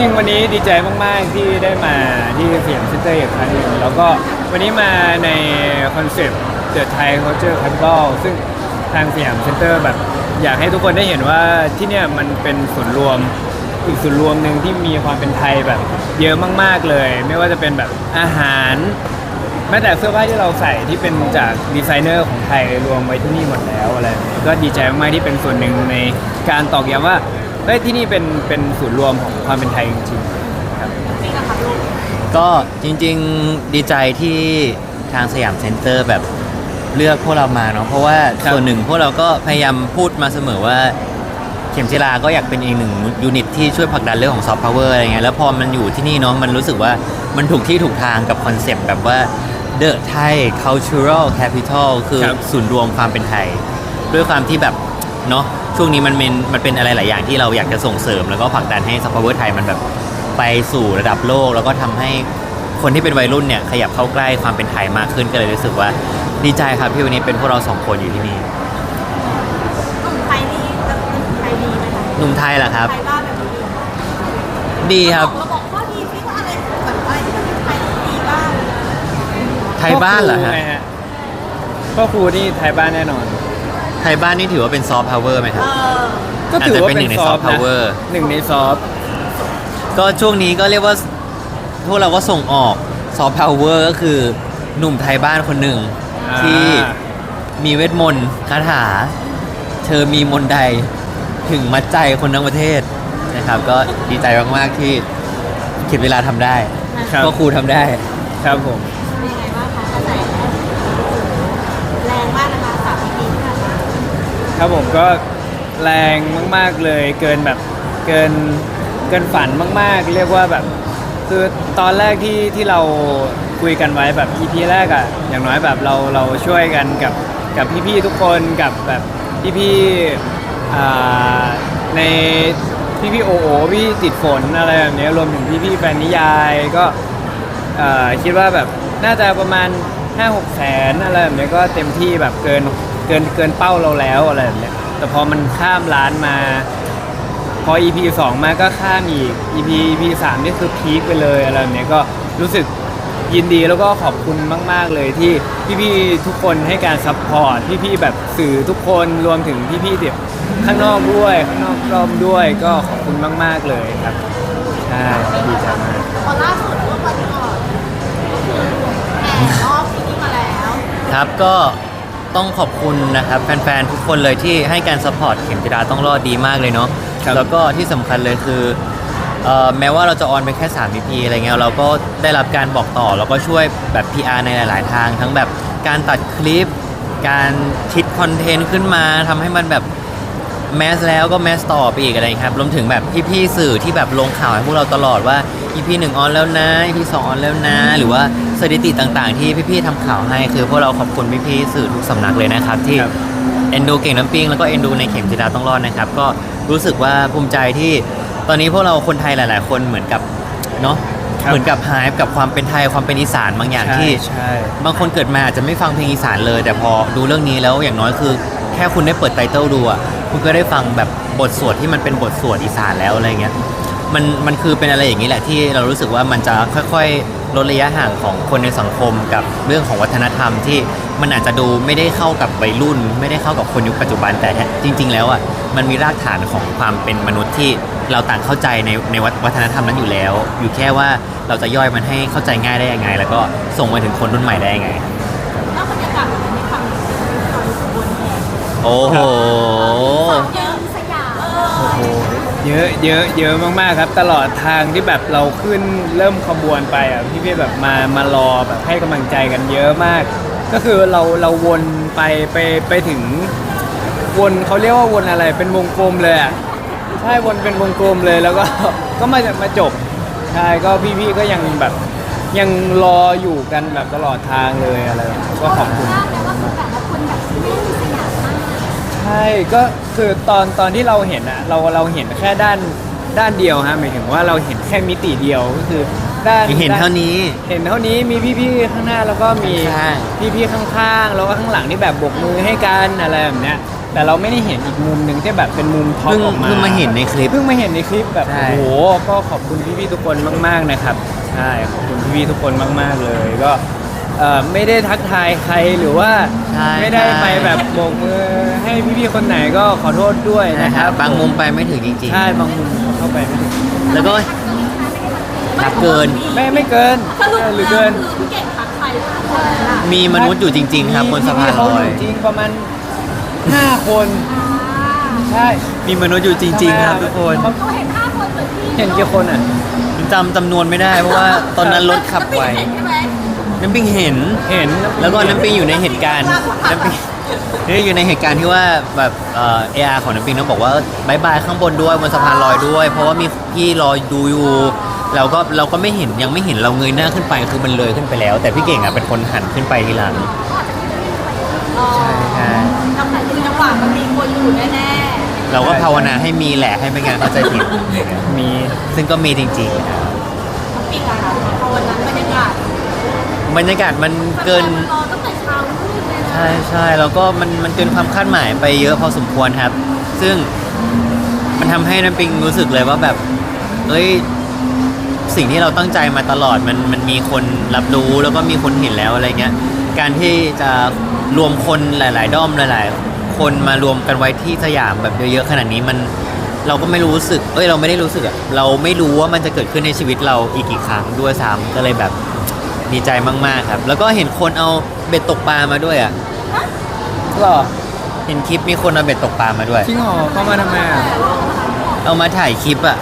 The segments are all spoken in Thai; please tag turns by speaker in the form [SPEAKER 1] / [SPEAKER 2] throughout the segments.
[SPEAKER 1] ริง
[SPEAKER 2] ๆวันนี้ดีใจมาก ๆ ที่ได้มาที่สยามเซ็นเตอร์อีกครั้งหนึ่งแล้วก็วันนี้มาในคอนเซปต์ The Thai Culture Festival ซึ่งทางสยามเซ็นเตอร์แบบอยากให้ทุกคนได้เห็นว่าที่เนี่ยมันเป็นศูนย์รวมอีกศูนย์รวมหนึ่งที่มีความเป็นไทยแบบเยอะมาก ๆ เลย ไม่ว่าจะเป็นแบบอาหารแม้แต่เสื้อผ้าที่เราใส่ที่เป็นจากดีไซเนอร์ของไทยรวมไว้ที่นี่หมดแล้วอะไรก็ดีใจมากๆที่เป็นส่วนหนึ่งในการตอกย้ำว่า เฮ้ยที่นี่เป็นเป็นศูนย์รวมของความเป็นไทยจริงๆครับ
[SPEAKER 1] นี่นะครับลูก
[SPEAKER 3] ก็จริงๆดีใจที่ทางสยามเซ็นเตอร์แบบเลือกพวกเรามาเนาะเพราะว่า
[SPEAKER 2] ครับ
[SPEAKER 3] ส่วนหนึ่งพวกเราก็พยายามพูดมาเสมอว่า เข็มจิราก็อยากเป็นอีกหนึ่งยูนิตที่ช่วยผลักดันเรื่องของซอฟต์พาวเวอร์อะไรเงี้ยแล้วพอมันอยู่ที่นี่เนาะมันรู้สึกว่ามันถูกที่ถูกทางกับคอนเซปต์แบบว่า The Thai Cultural Capital คือ
[SPEAKER 2] ครับ
[SPEAKER 3] ศูนย์รวมความเป็นไทย ด้วยความที่แบบ เนาะช่วงนี้มันเป็นมันเป็นอะไรหลายอย่างที่เราอยากจะส่งเสริม แล้วก็ผลักดันให้ซอฟต์พาวเวอร์ไทยมันแบบไปสู่ระดับโลก แล้วก็ทำให้คนที่เป็นวัยรุ่นเนี่ยขยับเข้าใกล้ความเป็นไทยมากขึ้นก็เลยรู้สึกว่าดีใจครับที่วันนี้เป็นพวกเราสองคนอยู่ที่นี่
[SPEAKER 1] หนุ่มไทยนี่จะเป็นไทยดีไหมคะ
[SPEAKER 3] หนุ่มไทยเหรอครับ
[SPEAKER 1] ไทยบ้านแบบนี้
[SPEAKER 3] ดีครับ
[SPEAKER 1] เราบอกข้อดีที่ว่าอะไรแบบอะไรที่มันเป็นไทยดีบ้าง
[SPEAKER 3] ไทยบ้านเหรอฮะ
[SPEAKER 2] พ่คไงพ่อครูนี่ไทยบ้านแน่นอน
[SPEAKER 3] ไทยบ้านนี่ถือว่าเป็นซอฟต์พาวเวอร์ไหมค
[SPEAKER 1] เอ
[SPEAKER 3] รับ
[SPEAKER 1] อ
[SPEAKER 2] ก็ถือว่า
[SPEAKER 3] อาจจะเป็นหนึ่
[SPEAKER 2] เป็น
[SPEAKER 3] งใน
[SPEAKER 2] ซอฟ
[SPEAKER 3] soft
[SPEAKER 2] ต์นะ
[SPEAKER 3] power
[SPEAKER 2] หนึ่งในซอฟต์
[SPEAKER 3] ก็ช่วงนี้ก็เรียกว่าพวกเราก็ส่งออกซอฟต์พาวเวอร์ก็คือหนุ่มไทยบ้านคนหนึ่ง ที่มีเวทมนต์คาถา เธอมีมนต์ใดถึงมัดใจคนทั้งประเทศนะครับ ก็ดีใจมาก ๆ ที่เข็มเวลาทำได้
[SPEAKER 2] ครับ
[SPEAKER 3] ก็ครูทำได้
[SPEAKER 2] ครับผม
[SPEAKER 1] ครั
[SPEAKER 2] บผมก็แรงมาก ๆเลยเกินแบบเกินเกินฝันมาก ๆ เรียกว่าแบบคือตอนแรกที่ที่เราคุยกันไว้แบบ EP แรกอะอย่างน้อยแบบเราเราช่วยกันกับกับพี่ๆทุกคนกับแบบพี่ๆอ่าในพี่ๆโอโอพี่ติดฝนอะไรแบบนี้รวมถึงพี่ๆแฟนนิยายก็คิดว่าแบบน่าจะประมาณ 5 6แสนอะไรแบบนี้ก็เต็มที่แบบเกิน เกินเกินเป้าเราแล้วอะไรแบบนี้แต่พอมันข้ามล้านมา พอ EP 2 มาก็ข้ามอีก EP EP 3นี่คือพีคไปเลยอะไรแบบเนี้ยก็รู้สึกยินดีแล้วก็ขอบคุณมาก ๆ เลยที่พี่ๆทุกคนให้การซัพพอร์ตพี่ๆแบบสื่อทุกคนรวมถึงพี่ๆเดี๋ยวข้างนอกด้วยข้างนอกรอบด้วยก็ขอบคุณมาก ๆ เลยครับใช่ดีใจมาก
[SPEAKER 1] พอล่าสุดเมื่อวันก่อนก็คือแห่รอบที่นี่มาแล้ว
[SPEAKER 3] ครับก็ ต้องขอบคุณนะครับแฟนๆทุกคนเลยที่ให้การสปอร์ตเข็มจิราต้องรอดดีมากเลยเนาะ
[SPEAKER 2] ครับ
[SPEAKER 3] แล้วก็ที่สำคัญเลยคือเอ่อแม้ว่าเราจะออนไปแค่3 EP อะไรเงี้ยเราก็ได้รับการบอกต่อ แล้วก็ช่วยแบบ PR ในหลาย ๆ ทาง ทั้งแบบการตัดคลิป การคิดคอนเทนต์ขึ้นมาทำให้มันแบบ แมสแล้วก็แมสต่อไปอีกอะไรครับรวมถึงแบบพี่ๆสื่อที่แบบลงข่าวให้พวกเราตลอดว่า EP 1ออนแล้วนะ EP 2ออนแล้วนะ หรือว่าสถิติต่างๆ ที่พี่ๆทำข่าวให้คือพวกเราขอบคุณพี่ๆสื่อทุกสำนักเลยนะครับ ที่
[SPEAKER 2] ครับ
[SPEAKER 3] เอ็นดูเก่งน้ำปิงแล้วก็เอ็นดูในเข็มจิราต้องรอดนะครับ ก็รู้สึกว่าภูมิใจที่ตอนนี้พวกเราคนไทยหลายๆ คนเหมือนกับเนาะ
[SPEAKER 2] ครับ
[SPEAKER 3] เหมือนกับหายกับความเป็นไทยความเป็นอีสานบางอย่าง
[SPEAKER 2] ใช่
[SPEAKER 3] ที่
[SPEAKER 2] ใช่
[SPEAKER 3] บางคนเกิดมาอาจจะไม่ฟังเพลงอีสานเลย แต่พอดูเรื่องนี้แล้วอย่างน้อยคือแค่คุณได้เปิดไตเติลดูอะคุณก็ได้ฟังแบบบทสวดที่มันเป็นบทสวดอีสานแล้วอะไรเงี้ยมันมันคือเป็นอะไรอย่างนี้แหละที่เรารู้สึกว่ามันจะค่อยๆลดระยะห่างของคนในสังคมกับเรื่องของวัฒนธรรมที่มันอาจจะดูไม่ได้เข้ากับวัยรุ่น ไม่ได้เข้ากับคนยุคปัจจุบันแต่แท้จริง ๆ แล้วอะมันมีรากฐานของความเป็นมนุษย์ที่เราต่างเข้าใจในในวัฒนธรรมนั้นอยู่แล้ว อยู่แค่ว่าเราจะย่อยมันให้เข้าใจง่ายได้ยังไง แล้วก็ส่งมาถึงคนรุ่นใหม่ได้ยังไง โอ้โห
[SPEAKER 1] เยอะสยามเอ
[SPEAKER 2] โอ้
[SPEAKER 1] อ
[SPEAKER 2] โหเยอะเยอะเยอะมากๆครับ ตลอดทางที่แบบเราขึ้นเริ่มขบวนไปอะพี่ๆแบบมามารอแบบให้กำลังใจกันเยอะมาก ก็คือเราเราวนไปไปไปถึง วนเขาเรียกว่าวนอะไรเป็นวงกลมเลยอะใช่วนเป็นวงกลมเลยแล้วก็ ก็มามาจบใช่ก็พี่ๆก็ยังแบบยังรออยู่กันแบบตลอดทางเลยอะไรแบบนี้ก็ขอบคุณ
[SPEAKER 1] มากเลยว่าคือแต่ละ
[SPEAKER 2] ช่ก็คือตอนตอนที่เราเห็นอะเราเราเห็นแค่ด้านด้านเดียวฮะหมายถึงว่าเราเห็นแค่มิติเดียวก็คือด้าน
[SPEAKER 3] เห็นเท่านี้
[SPEAKER 2] เห็นเท่านี้มีพี่ๆข้างหน้าแล้วก็มี
[SPEAKER 3] ข้าง
[SPEAKER 2] พี่ๆข้างๆแล้วก็ข้างหลังที่แบบบกมือให้กันอะไรแบบเนี้ยแต่เราไม่ได้เห็นอีกมุมหนึ่งที่แบบเป็นมุมท็อป
[SPEAKER 3] เพิ่ง
[SPEAKER 2] ออกมา
[SPEAKER 3] เพิ่งมาเห็นในคลิป
[SPEAKER 2] เพิ่งมาเห็นในคลิปแบบ
[SPEAKER 3] ใช่
[SPEAKER 2] โอ้โหก็ขอบคุณพี่ๆทุกคนมาก ๆนะครับใช่ขอบคุณพี่ๆทุกคนมาก ๆเลยก็เอ่อไม่ได้ทักทายใครหรือว่า
[SPEAKER 3] ใช่
[SPEAKER 2] ไม่ได้ไปแบบโบกมือ ให้พี่ๆคนไหนก็ขอโทษด้วย
[SPEAKER 3] นะ
[SPEAKER 2] นะ
[SPEAKER 3] ค
[SPEAKER 2] ค
[SPEAKER 3] รั
[SPEAKER 2] รั
[SPEAKER 3] บบบางมุมไปไม่ถึงจริง
[SPEAKER 2] ใช่บางมุมเข้าไปไม่ถึง
[SPEAKER 3] ๆ แล้วก็ครับเกิน
[SPEAKER 2] ไม่ไม่เกิน
[SPEAKER 1] สรุป
[SPEAKER 2] หรือเกิน
[SPEAKER 1] คือพี่เก่งทักใครทุกคนเลยอะ
[SPEAKER 3] มีมนุษย์อยู่จริง ๆ ครับบนสะพาน
[SPEAKER 2] มี
[SPEAKER 3] ล
[SPEAKER 2] เขา
[SPEAKER 3] อย
[SPEAKER 2] จริงประมาณห้าคนใช่
[SPEAKER 3] มีมนุษย์อยู่จริง ๆ ครับทุกคน
[SPEAKER 2] เขา
[SPEAKER 1] เขาเห็นห้าคนเหมือนพี่
[SPEAKER 2] เห็นกี่คนอะ
[SPEAKER 3] จำจำนวนไม่ได้เพราะว่าตอนนั้นรถขับไว
[SPEAKER 1] เห็นใช่ไหม
[SPEAKER 3] น้ำปิงเห็น
[SPEAKER 2] เห็น
[SPEAKER 3] แล้วก็น้ำปิงอยู่ในเหตุการณ์น้ำปิงนี่อยู่ในเหตุการณ์ที่ว่าแบบเอ่ออาร์ของน้ำปิงต้องบอกว่าบายบายข้างบนด้วยบนสะพานลอยด้วย เพราะว่ามีพี่รอดูอยู่เราก็เราก็ไม่เห็นยังไม่เห็นเราเงยหน้าขึ้นไปคือมันเลยขึ้นไปแล้ว แต่พี่เก่งอะเป็นคนหันขึ้นไปทีหลัง
[SPEAKER 1] อ๋อ
[SPEAKER 3] ใช่
[SPEAKER 1] จังหวะที่จังหวะมันมีคนอยู่แน่
[SPEAKER 3] เราก็ภาวนาให้มีแหละให้ไม่งั้นเข้าใจผิด
[SPEAKER 2] มี
[SPEAKER 3] ซึ่งก็มีจริงๆครับ
[SPEAKER 1] ๆปีกอะค่ะพอวันนั้นบรรยากาศ
[SPEAKER 3] บรรยากาศมันเกิน
[SPEAKER 1] รอตั้งแต่เช้ามืดเลยนะ
[SPEAKER 3] ใช่ใช่แล้วก็มันมันเกินความคาดหมายไปเยอะพอสมควรครับ ซึ่งมันทำให้น้ำปิงรู้สึกเลยว่าแบบเอ้ยสิ่งที่เราตั้งใจมาตลอดมันมันมีคนรับรู้แล้วก็มีคนเห็นแล้วอะไรเงี้ยการที่จะรวมคนหลาย ๆ ด้อมหลาย ๆ คนมารวมกันไว้ที่สยามแบบเยอะๆขนาดนี้มันเราก็ไม่รู้สึก เอ้ยเราไม่ได้รู้สึกอะเราไม่รู้ว่ามันจะเกิดขึ้นในชีวิตเราอีกกี่ครั้งด้วยซ้ำก็เลยแบบ ดีใจมาก ๆ ครับ แล้วก็เห็นคนเอาเบ็ดตกปลามาด้วยอะ
[SPEAKER 2] หรอ
[SPEAKER 3] เห็นคลิปมีคนเอาเบ็ดตกปลามาด้วย
[SPEAKER 2] จริงเหรอเข้ามาทำไมอะ
[SPEAKER 3] เอามาถ่ายคลิปอะ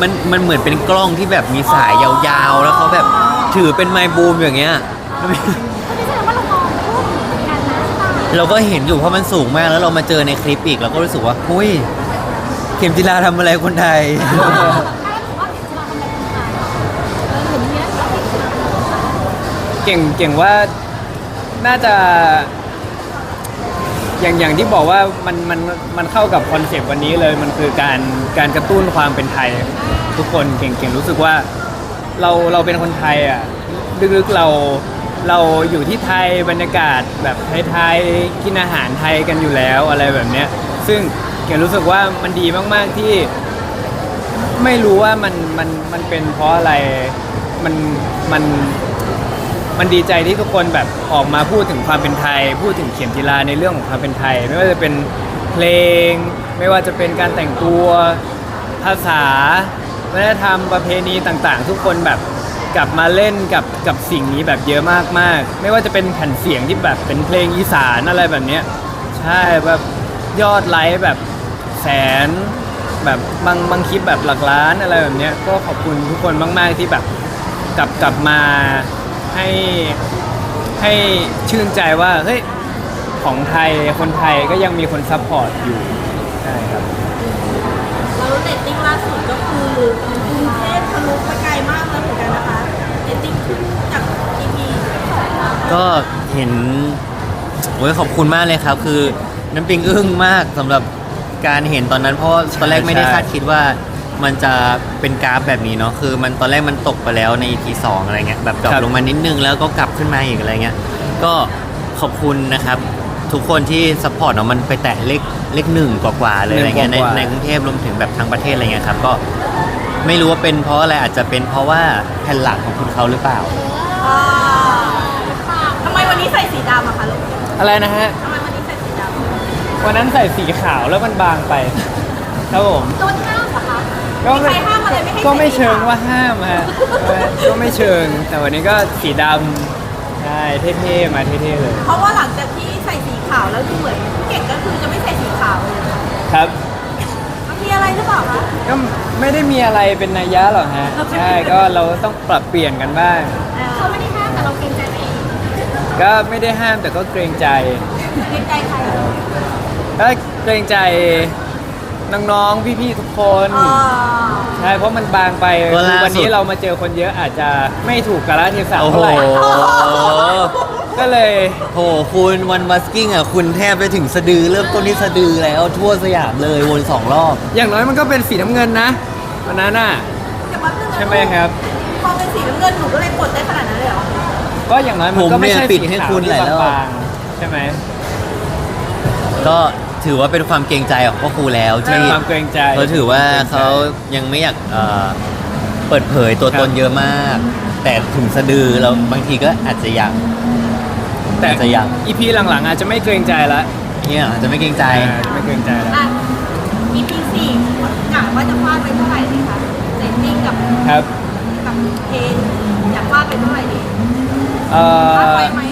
[SPEAKER 3] มันมันเหมือนเป็นกล้องที่แบบมีสายยาวๆ แล้วเขาแบบถือเป็นไมค์บูมอย่างเงี้ย
[SPEAKER 1] ก็ไม่แสดงว่าเรามองรูปเหมือนกันนะใช่ปะ
[SPEAKER 3] เราก็เห็นอยู่เพราะมันสูงมากแล้วเรามาเจอในคลิปอีกเราก็รู้สึกว่าหุ้ย เข็มจิลาทำอะไรคนไทย
[SPEAKER 2] เก่งเก่งว่าน่าจะ อย่างอย่างที่บอกว่ามันมันมันเข้ากับคอนเซปต์วันนี้เลย มันคือการการกระตุ้นความเป็นไทย ทุกคนเก่งเก่งรู้สึกว่าเราเราเป็นคนไทยอะลึกๆเราเราอยู่ที่ไทยบรรยากาศแบบไทยๆกินอาหารไทยกันอยู่แล้วอะไรแบบเนี้ย ซึ่งเก่งรู้สึกว่ามันดีมากๆที่ ไม่รู้ว่ามันมันมันเป็นเพราะอะไรมันมัน มันดีใจที่ทุกคนแบบออกมาพูดถึงความเป็นไทย พูดถึงเขียนกีฬาในเรื่องของความเป็นไทย ไม่ว่าจะเป็นเพลง ไม่ว่าจะเป็นการแต่งตัวภาษาวัฒนธรรมประเพณีต่างๆ ทุกคนแบบกลับมาเล่นกับกับสิ่งนี้แบบเยอะมากๆ ไม่ว่าจะเป็นแผ่นเสียงที่แบบเป็นเพลงอีสานอะไรแบบเนี้ยใช่แบบยอดไลค์แบบแสนแบบบางบางคลิปแบบหลักล้านอะไรแบบเนี้ยก็ขอบคุณทุกคนมาก ๆที่แบบกลับกลับมา ให้ให้ชื่นใจว่าเฮ้ยของไทยคนไทยก็ยังมีคนซัพพอร์ตอยู่ใช่ครับ
[SPEAKER 1] แล้วเรตติ้งล่าสุดก็คือกรุงเทพทะลุไปไกลมากแล้วเหมือนกันนะคะเรตติ้งขึ้นจาก EP
[SPEAKER 3] ก็เห็นโอ้ยขอบคุณมากเลยครับ คือน้ำปิงอึ้งมากสำหรับการเห็นตอนนั้นเพราะว่าตอนแรกไม่ได้
[SPEAKER 2] ใช่
[SPEAKER 3] คาดคิดว่า มันจะเป็นกราฟแบบนี้เนาะคือ มันตอนแรกมันตกไปแล้วใน EP สองอะไรเงี้ยแบบดรอปลงมานิดนึงแล้วก็กลับขึ้นมาอีกอะไรเงี้ยก็ขอบคุณนะครับ ทุกคนที่ซัพพอร์ตเนาะมันไปแตะเลขเลขหนึ่งกว่าๆเลยอะไรเงี้ยในในกรุงเทพรวมถึงแบบทางประเทศอะไรเงี้ยครับก็ไม่รู้ว่าเป็นเพราะอะไรอาจจะเป็นเพราะว่าแผ่นหลักของคุณเขาหรือเปล่า
[SPEAKER 1] อ่าทำไมวันนี้ใส่สีดำอะคะลูก
[SPEAKER 2] อะไรนะฮะ
[SPEAKER 1] ทำไมวันนี้ใส่สีดำ
[SPEAKER 2] วันนั้นใส่สีขาวแล้วมันบางไป ครับผม
[SPEAKER 1] โดนห้ามเหรอ คะ
[SPEAKER 2] ก็
[SPEAKER 1] มีใครห้ามอะไรไม่ให้
[SPEAKER 2] ก็ไม่
[SPEAKER 1] ใส่สี
[SPEAKER 2] เชิง
[SPEAKER 1] ขาว
[SPEAKER 2] ว่าห้ามฮะก็ไม่เชิง แต่วันนี้ก็สีดำใช่เท่ๆมาเท่ๆเลย
[SPEAKER 1] เพราะว่าหลังจากที่ใส่สีขาวแล้วดูเหมือนเก่งก็คือจะไม่ใส่สีขาวเลย
[SPEAKER 2] ครับ
[SPEAKER 1] มันมีอะไรหรือเปล่าคะ
[SPEAKER 2] ก็ไม่ได้มีอะไรเป็นนัยยะหรอกฮะใช่ก็เราต้องปรับเปลี่ยนกันบ้าง
[SPEAKER 1] เขาไม่ได้ห้ามแต่เราเกรงใจเอง
[SPEAKER 2] ก็ไม่ได้ห้ามแต่ก็เกรงใจ
[SPEAKER 1] เกรงใจใครอะ
[SPEAKER 2] ก็เกรงใจ น้องๆ พี่ๆ ทุกคน
[SPEAKER 1] อ๋อ
[SPEAKER 2] ใช่เพราะมันบางไป
[SPEAKER 3] ก็ล่าสุด
[SPEAKER 2] วันนี้เรามาเจอคนเยอะอาจจะไม่ถูกกาลเทศะ
[SPEAKER 3] โอ้โห
[SPEAKER 2] เท่าไหร่ก็เลย
[SPEAKER 3] โหคุณวันบัสกิ้งอะคุณแทบไปถึงสะดือเริ่มต้นที่สะดือแล้วทั่วสยามเลยวนสองรอบ
[SPEAKER 2] อย่างน้อยมันก็เป็นสีน้ำเงินนะวันนั้นน่ะ
[SPEAKER 1] แต่ว่าเรื่อง
[SPEAKER 2] ใช่ไหมครับ
[SPEAKER 1] พอเป็นสีน้ำเงินหนูก็เลยกดได้ขนาดนั้นเลยเหรอ
[SPEAKER 2] ก็อย่างน้อยมันก็ไม่ใช่
[SPEAKER 3] ผมเนี่ยปิ
[SPEAKER 2] สี
[SPEAKER 3] ดให้
[SPEAKER 2] ขาว
[SPEAKER 3] คุณ
[SPEAKER 2] ที่
[SPEAKER 3] หลายรอบ
[SPEAKER 2] บางๆใช่ไหม
[SPEAKER 3] ก็ ถือว่าเป็นความเกรงใจของพ่อครูแล้ว
[SPEAKER 2] เป็น
[SPEAKER 3] ที่
[SPEAKER 2] ความเกรงใจ
[SPEAKER 3] เขาถือว่าเขายังไม่อยากเอ่อเปิดเผยตัวตนเยอะมาก แต่ถึงสะดือเราบางทีก็อาจจะยัง
[SPEAKER 2] แต่
[SPEAKER 3] อาจจะยัง
[SPEAKER 2] อีพีหลังๆอาจจะไม่เกรงใจละ
[SPEAKER 3] เนี่ยอาจจะไม่เกรงใจ
[SPEAKER 2] อ่าจะไม่เกรงใจละ
[SPEAKER 1] อะ EP สี่กะว่าจะฟาดไปเท่าไหร่ดีคะเรตติ้งกับ
[SPEAKER 2] ครับ
[SPEAKER 1] กับเพนอยากฟาดไปเท่าไหร่ดี
[SPEAKER 2] เอ่
[SPEAKER 1] ฟาด
[SPEAKER 2] อ
[SPEAKER 1] ไว้ไหม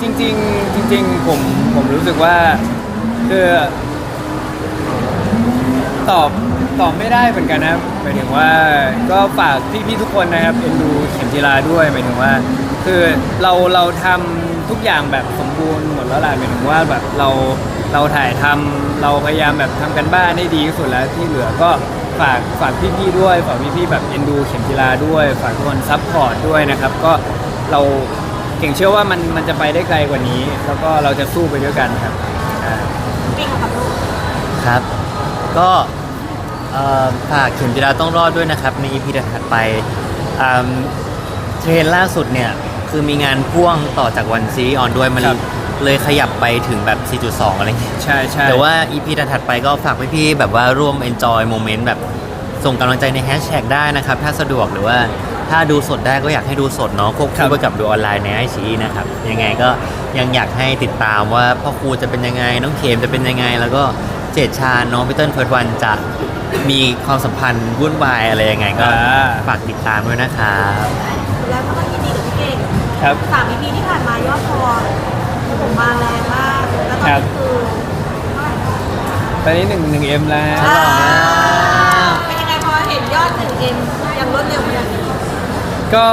[SPEAKER 2] จริงๆจริง ๆ ผมผมรู้สึกว่า คือตอบตอบไม่ได้เหมือนกันนะหมายถึงว่าก็ฝากพี่ๆทุกคนนะครับเอ็นดูเข็มจีราด้วยหมายถึงว่า คือเราเราทำทุกอย่างแบบสมบูรณ์หมดแล้วแหละหมายถึงว่าแบบเราเราถ่ายทำเราพยายามแบบทำกันบ้านให้ดีที่สุดแล้วที่เหลือก็ฝากฝากพี่ๆด้วยฝากพี่ๆแบบเอ็นดูเข็มจีราด้วย ฝากทุกคนซัพพอร์ตด้วยนะครับ ก็เราเก่งเชื่อว่ามันมันจะไปได้ไกลกว่านี้ แล้วก็เราจะสู้ไปด้วยกันครับ อ่า
[SPEAKER 1] เก่งกับลูก
[SPEAKER 3] ครับ ก็เอ่อฝากเข็มจิราต้องรอดด้วยนะครับ ในอีพีถัดไปอืมเทรนล่าสุดเนี่ย คือมีงานพ่วงต่อจากวันซีรีส์ออนด้วยมัน
[SPEAKER 2] ครับ
[SPEAKER 3] เลยขยับไปถึงแบบ 4.2 อะไรเงี้ย
[SPEAKER 2] ใช่ใช่
[SPEAKER 3] แต่ว่าอีพีถัดไปก็ฝากพี่ๆแบบว่าร่วม enjoy moment แบบส่งกำลังใจในแฮชแท็กได้นะครับ ถ้าสะดวกหรือว่า ถ้าดูสดได้ก็อยากให้ดูสดเนาะควบ
[SPEAKER 2] ครั
[SPEAKER 3] คู่
[SPEAKER 2] บ
[SPEAKER 3] ไปกับดูออนไลน์ในไอชีนะครับ ยังไงก็ยังอยากให้ติดตามว่าพ่อครูจะเป็นยังไง น้องเขมจะเป็นยังไง แล้วก็เจดชาญน้องพีเติ้ลเฟิร์สวันจะมีความสัมพันธ์วุ่นวายอะไรยังไงก็
[SPEAKER 2] อ่า
[SPEAKER 3] ฝากติดตามด้วยนะครับ
[SPEAKER 1] แล้วก็ต้องยินดีกับพี่เก่ง
[SPEAKER 2] ครับ
[SPEAKER 1] สาม EP ที่ผ่านมายอดฟอลผมมาแรงมากแล้วตอน
[SPEAKER 2] ครั
[SPEAKER 1] นี้
[SPEAKER 2] บ
[SPEAKER 1] คือเท่าไหร่คะ
[SPEAKER 2] ตอนนี้หนึ่งหนึ่งเอ็มแล้ว
[SPEAKER 1] อ่าเป็นยังไงพอเห็นยอด 1M ยังรวดเร็วขนาดนี้
[SPEAKER 2] ก็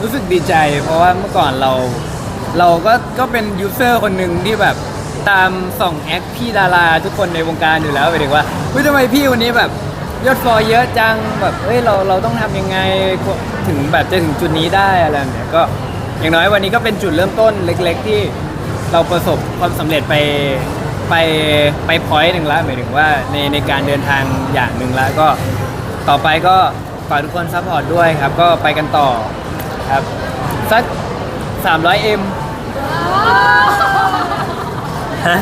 [SPEAKER 2] รู้สึกดีใจ เพราะว่าเมื่อก่อนเรา เราก็ก็เป็นยูเซอร์คนหนึ่งที่แบบตามส่องแอคพี่ดาราทุกคนในวงการอยู่แล้วหมายถึงว่าเฮ้ยทำไมพี่วันนี้แบบยอดฟอลเยอะจังแบบเฮ้ยเราเราต้องทำยังไงถึงแบบจะถึงจุดนี้ได้อะไรแบบเนี้ยก็อย่างน้อยวันนี้ก็เป็นจุดเริ่มต้นเล็ก ๆ ที่เราประสบความสำเร็จไปไปไปพอยต์หนึ่งแล้วหมายถึงว่าในในการเดินทางอย่างหนึ่งแล้วก็ต่อไปก็ ฝากทุกคนซัพพอร์ตด้วยครับ ก็ไปกันต่อครับ สัก 300M
[SPEAKER 3] ฮะ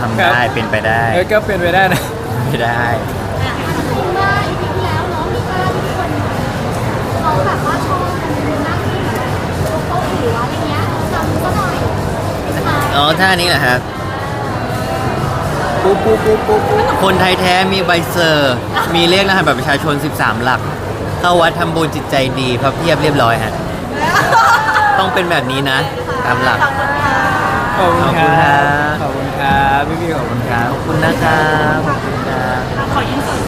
[SPEAKER 3] ทำได้เป็นไปได้
[SPEAKER 2] เออก็เป็นไปได้นะ
[SPEAKER 3] ไม่ได้
[SPEAKER 4] คือว่าอีพีที่แล้วเนาะมีภาพที่คนเขาแบบว่าชอบกันนั่งที่โต๊ะหัวอะไรเงี้ยจำก็หน่อยใช่ไหม
[SPEAKER 3] อ๋อท่านี้เหรอครับ
[SPEAKER 2] ปุ๊บปุ๊บปุ๊บปุ๊บปุ๊บ
[SPEAKER 3] คนไทยแท้มีใบเซอร์ มีเลขรหัสบัตรประชาชน 13 หลัก เข้าวัดทำบุญจิตใจดีพระเพียบเรียบร้อยฮะ ต้องเป็นแบบนี้นะ ตามหลัก
[SPEAKER 1] ขอบคุณค่ะ
[SPEAKER 2] ขอบคุณครับ ขอบคุณครับพี่ๆขอบคุณครับ
[SPEAKER 3] ขอบคุณนะครับ ขอบคุณครับ
[SPEAKER 1] ขอยินดี